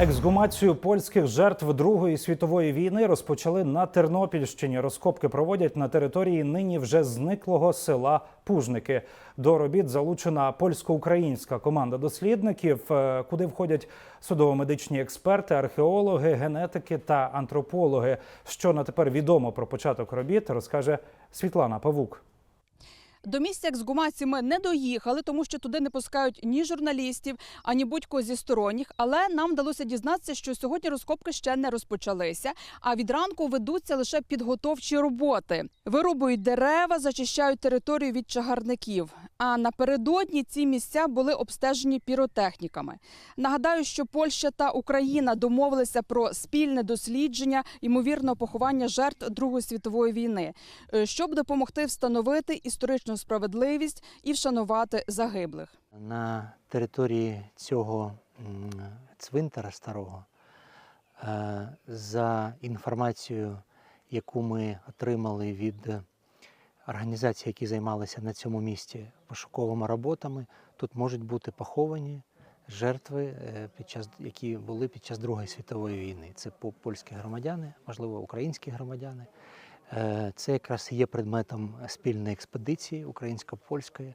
Ексгумацію польських жертв Другої світової війни розпочали на Тернопільщині. Розкопки проводять на території нині вже зниклого села Пужники. До робіт залучена польсько-українська команда дослідників, е, куди входять судово-медичні експерти, археологи, генетики та антропологи. Що на тепер відомо про початок робіт, розкаже Світлана Павук. До місця ексгумації ми не доїхали, тому що туди не пускають ні журналістів, ані будь-кого зі сторонніх. Але нам вдалося дізнатися, що сьогодні розкопки ще не розпочалися. А від ранку ведуться лише підготовчі роботи. Вирубують дерева, зачищають територію від чагарників. А напередодні ці місця були обстежені піротехніками. Нагадаю, що Польща та Україна домовилися про спільне дослідження ймовірного поховання жертв Другої світової війни, е, щоб допомогти встановити історичну справедливість і вшанувати загиблих. На території цього цвинтара старого, е, за інформацією, яку ми отримали від організацій, які займалися на цьому місці пошуковими роботами, тут можуть бути поховані жертви, е, під час, які були під час Другої світової війни. Це польські громадяни, можливо, українські громадяни. Е, Це якраз є предметом спільної експедиції українсько-польської,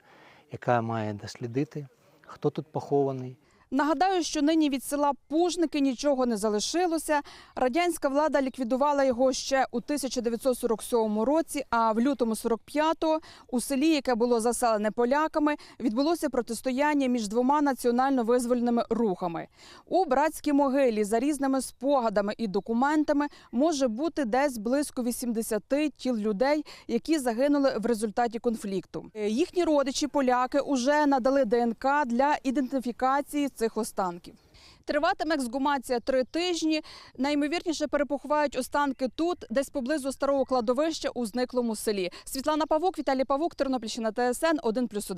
яка має дослідити, хто тут похований, Нагадаю, що нині від села Пужники нічого не залишилося. Радянська влада ліквідувала його ще у 1947 році. А в лютому 45-го у селі, яке було заселене поляками, відбулося протистояння між двома національно-визвольними рухами. У братській могилі за різними спогадами і документами може бути десь близько 80 тіл людей, які загинули в результаті конфлікту. Е, Їхні родичі, поляки, уже надали ДНК для ідентифікації цих останків. Триватиме ексгумація три тижні. Наймовірніше перепоховають останки тут, десь поблизу старого кладовища у зниклому селі. Світлана Павук, Віталій Павук, Тернопільщина ТСН 1+,1.